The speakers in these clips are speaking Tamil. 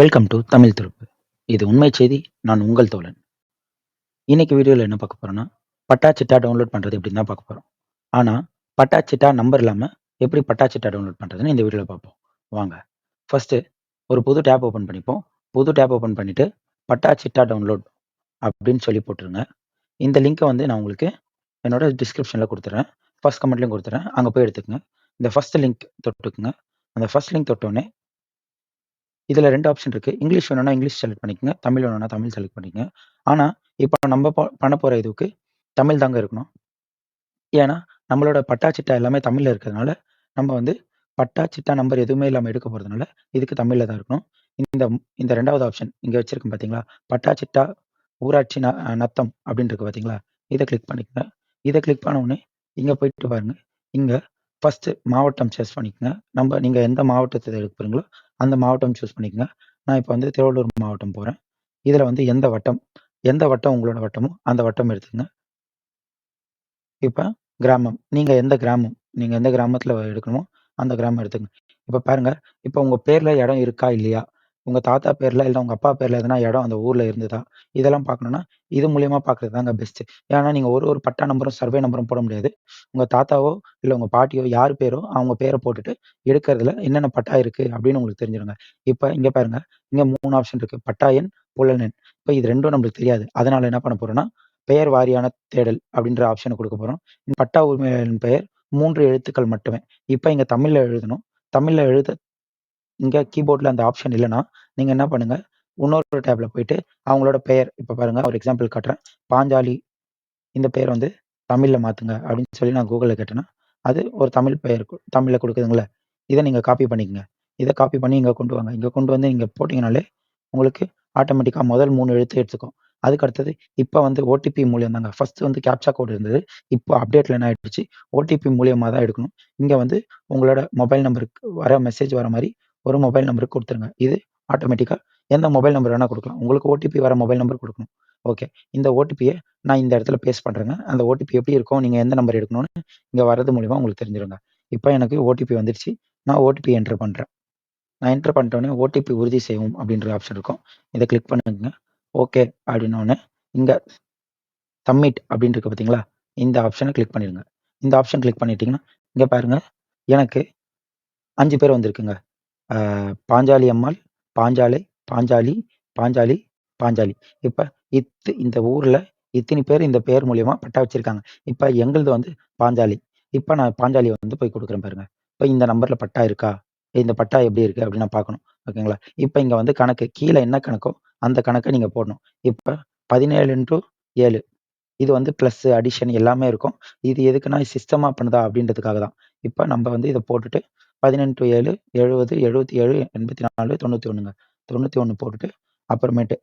வெல்கம் டு தமிழ் திருப்பு. இது உண்மை செய்தி நான் உங்கள் தோழன். இன்னைக்கு வீடியோவில் என்ன பார்க்க போறோம்னா பட்டா சிட்டா டவுன்லோட் பண்ணுறது எப்படின்னு தான் பார்க்க போகிறோம் ஆனால் பட்டா சிட்டா நம்பர் இல்லாமல் எப்படி பட்டா சிட்டா டவுன்லோட் பண்ணுறதுன்னு இந்த வீடியோவில் பார்ப்போம். வாங்க. ஃபர்ஸ்ட்டு ஒரு புது டேப் ஓப்பன் பண்ணிப்போம். புது டேப் ஓப்பன் பண்ணிவிட்டு பட்டா சிட்டா டவுன்லோட் அப்படின்னு சொல்லி போட்டுருங்க. இந்த லிங்க்கை வந்து நான் உங்களுக்கு என்னோட டிஸ்கிரிப்ஷனில் கொடுத்துட்றேன் ஃபர்ஸ்ட் கமெண்ட்லையும் கொடுத்துட்றேன் அங்கே போய் எடுத்துக்கங்க. இந்த ஃபர்ஸ்ட் லிங்க் தொட்டுக்குங்க. அந்த ஃபர்ஸ்ட் லிங்க் தொட்டோடனே இதில் ரெண்டு ஆப்ஷன் இருக்குது இங்கிலீஷ் வேணும்னா இங்கிலீஷ் செலக்ட் பண்ணிக்கங்க. தமிழ் வேணும்னா தமிழ் செலக்ட் பண்ணிக்கங்க. ஆனால் இப்போ நம்ம ப- பண்ண போகிற இதுக்கு தமிழ் தாங்க இருக்கணும். ஏன்னா நம்மளோட பட்டா சிட்டா எல்லாமே தமிழில் இருக்கிறதுனால நம்ம வந்து பட்டா சிட்டா நம்பர் எதுவுமே இல்லாமல் எடுக்க போகிறதுனால இதுக்கு தமிழில் தான் இருக்கணும். இந்த இந்த ரெண்டாவது ஆப்ஷன் இங்கே வச்சிருக்கேன் பார்த்தீங்களா பட்டா சிட்டா ஊராட்சி ந நத்தம் அப்படின்னு இருக்கு பார்த்தீங்களா இதை கிளிக் பண்ணிக்கங்க. இதை கிளிக் பண்ண உடனே இங்கே போயிட்டு பாருங்க. இங்கே ஃபஸ்ட்டு மாவட்டம் சூஸ் பண்ணிக்கங்க. நம்ம நீங்கள் எந்த மாவட்டத்தை எடுக்குறீங்களோ அந்த மாவட்டம் சூஸ் பண்ணிக்கங்க. நான் இப்போ வந்து திருவள்ளூர் மாவட்டம் போகிறேன் இதில் வந்து எந்த வட்டம் எந்த வட்டம் உங்களோட வட்டமோ அந்த வட்டம் எடுத்துக்கங்க. இப்போ கிராமம் நீங்கள் எந்த கிராமம் நீங்கள் எந்த கிராமத்தில் எடுக்கணுமோ அந்த கிராமம் எடுத்துக்கங்க. இப்போ பாருங்க இப்போ உங்கள் பேரில் இடம் இருக்கா இல்லையா? உங்கள் தாத்தா பேரில் இல்லை உங்கள் அப்பா பேரில் எதனா இடம் அந்த ஊரில் இருந்ததா? இதெல்லாம் பார்க்கணுன்னா இது மூலியமா பார்க்குறது தாங்க பெஸ்ட்டு ஏன்னா நீங்கள் ஒரு ஒரு பட்டா நம்பரும் சர்வே நம்பரும் போட முடியாது. உங்கள் தாத்தாவோ இல்லை உங்கள் பாட்டியோ யார் பேரோ அவங்க பேரை போட்டுட்டு எடுக்கிறதுல என்னென்ன பட்டா இருக்குது அப்படின்னு உங்களுக்கு தெரிஞ்சிருங்க. இப்போ இங்கே பாருங்க. இங்கே மூணு ஆப்ஷன் இருக்குது பட்டா எண் புலன் எண். இப்போ இது ரெண்டும் நம்மளுக்கு தெரியாது. அதனால என்ன பண்ண போறோம்னா பெயர் வாரியான தேடல் அப்படின்ற ஆப்ஷனை கொடுக்க போறோம். பட்டா உரிமையாளரின் பெயர் மூன்று எழுத்துக்கள் மட்டுமே. இப்போ இங்க தமிழ்ல எழுதணும். தமிழ்ல எழுத இங்க கீபோர்ட்ல அந்த ஆப்ஷன் இல்லைன்னா நீங்க என்ன பண்ணுங்க? இன்னொரு டேப்பில் போயிட்டு அவங்களோட பெயர் இப்போ பாருங்க ஒரு எக்ஸாம்பிள் காட்டுறேன். பாஞ்சாலி இந்த பெயர் வந்து தமிழ்ல மாத்துங்க அப்படின்னு சொல்லி நான் கூகுளில் கேட்டேன்னா அது ஒரு தமிழ் பெயர் கு- தமிழ்ல கொடுக்குதுங்களே இதை நீங்க காப்பி பண்ணிக்கங்க. இதை காப்பி பண்ணி இங்க கொண்டு வாங்க. இங்க கொண்டு வந்து நீங்கள் போட்டீங்கனாலே உங்களுக்கு ஆட்டோமேட்டிக்கா முதல் மூணு எழுத்து எடுத்துக்கும். அதுக்கு அடுத்தது இப்போ வந்து ஓடிபி மூலியம் தாங்க. ஃபர்ஸ்ட் வந்து கேப்சா கோட் இருந்தது. இப்போ அப்டேட்ல என்ன ஆயிடுச்சு? ஓடிபி மூலியமாக தான் எடுக்கணும். இங்கே வந்து உங்களோட மொபைல் நம்பருக்கு வர மெசேஜ் வர மாதிரி ஒரு மொபைல் நம்பருக்கு கொடுத்துருங்க. இது ஆட்டோமேட்டிக்காக எந்த மொபைல் நம்பர் வேணால் கொடுக்கலாம். உங்களுக்கு ஓடிபி வர மொபைல் நம்பர் கொடுக்கணும். ஓகே இந்த ஓடிபியை நான் இந்த இடத்துல பேஸ்ட் பண்ணுறேங்க அந்த ஓடிபி எப்படி இருக்கும்? நீங்கள் எந்த நம்பர் எடுக்கணும்னு இங்கே வரது மூலிமா உங்களுக்கு தெரிஞ்சிருங்க. இப்போ எனக்கு ஓடிபி வந்துடுச்சு நான் ஓடிபி என்டர் பண்ணுறேன் நான் என்டர் பண்ணிட்டோன்னே ஓடிபி உறுதி செய்வோம் அப்படின்ற ஆப்ஷன் இருக்கும். இதை கிளிக் பண்ணுங்க. ஓகே அப்படின்னோடனே இங்கே சப்மிட் அப்படின்னு இருக்கு பார்த்தீங்களா இந்த ஆப்ஷனை கிளிக் பண்ணிடுங்க. இந்த ஆப்ஷன் கிளிக் பண்ணிட்டீங்கன்னா இங்கே பாருங்கள் எனக்கு அஞ்சு பேர் வந்திருக்குங்க. பாஞ்சாலி அம்மாள் பாஞ்சாலை பாஞ்சாலி பாஞ்சாலி பாஞ்சாலி. இப்போ இத்து இந்த ஊரில் இத்தனை பேர் இந்த பேர் மூலியமா பட்டா வச்சிருக்காங்க. இப்போ எங்களுது வந்து பாஞ்சாலி. இப்போ நான் பாஞ்சாலி வந்து போய் கொடுக்குறேன் பாருங்க. இப்போ இந்த நம்பர்ல பட்டா இருக்கா? இந்த பட்டா எப்படி இருக்கு அப்படின்னு நான் பார்க்கணும். ஓகேங்களா? இப்போ இங்கே வந்து கணக்கு கீழே என்ன கணக்கோ அந்த கணக்கை நீங்கள் போடணும். இப்போ பதினேழு இன்ட்டு ஏழு. இது வந்து ப்ளஸ் அடிஷன் எல்லாமே இருக்கும். இது எதுக்குன்னா சிஸ்டமாக பண்ணுதா அப்படின்றதுக்காக தான். இப்போ நம்ம வந்து இதை போட்டுட்டு பதினெட்டு ஏழு எழுபது எழுபத்தி ஏழு எண்பத்தி நாலு தொண்ணூற்றி ஒன்றுங்க தொண்ணூற்றி ஒன்று போட்டுட்டு அப்புறமேட்டு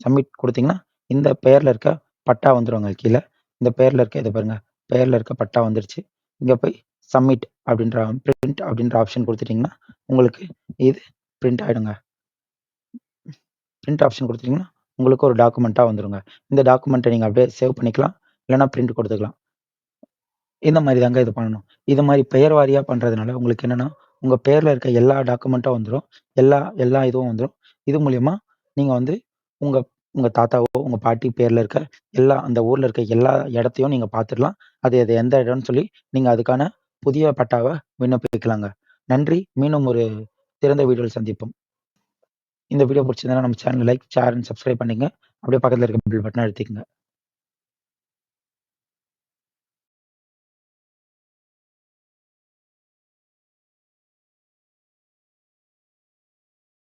சப்மிட் கொடுத்தீங்கன்னா இந்த பெயர்ல இருக்க பட்டா வந்துருவாங்க கீழே. இந்த பெயர்ல இருக்க இதை பாருங்க. பெயர்ல இருக்க பட்டா வந்துருச்சு. இங்க போய் சப்மிட் அப்படின்ற பிரிண்ட் அப்படின்ற ஆப்ஷன் கொடுத்துட்டீங்கன்னா உங்களுக்கு இது பிரிண்ட் ஆயிடுங்க. பிரிண்ட் ஆப்ஷன் கொடுத்துட்டிங்கன்னா உங்களுக்கு ஒரு டாக்குமெண்ட்டாக வந்துருங்க. இந்த டாக்குமெண்ட்டை நீங்கள் அப்படியே சேவ் பண்ணிக்கலாம். இல்லைன்னா பிரிண்ட் கொடுத்துக்கலாம். இந்த மாதிரி தாங்க இது பண்ணணும். இது மாதிரி பெயர் வாரியா பண்றதுனால உங்களுக்கு என்னன்னா உங்க பேர்ல இருக்க எல்லா டாக்குமெண்ட்டும் வந்துடும் எல்லா எல்லா இதுவும் வந்துடும் இது மூலியமா நீங்க வந்து உங்க உங்க தாத்தாவோ உங்க பாட்டி பேர்ல இருக்க எல்லா அந்த ஊர்ல இருக்க எல்லா இடத்தையும் நீங்க பார்த்துடலாம் அது அது எந்த இடம்னு சொல்லி நீங்க அதுக்கான புதிய பட்டாவை விண்ணப்பிக்கலாங்க. நன்றி. மீண்டும் ஒரு திறந்த வீடியோவில் சந்திப்போம். இந்த வீடியோ பிடிச்சிருந்தா நம்ம channel like share and subscribe பண்ணுங்க அப்படியே பக்கத்தில் இருக்க பில் பட்டனை அழுத்திக்கங்க.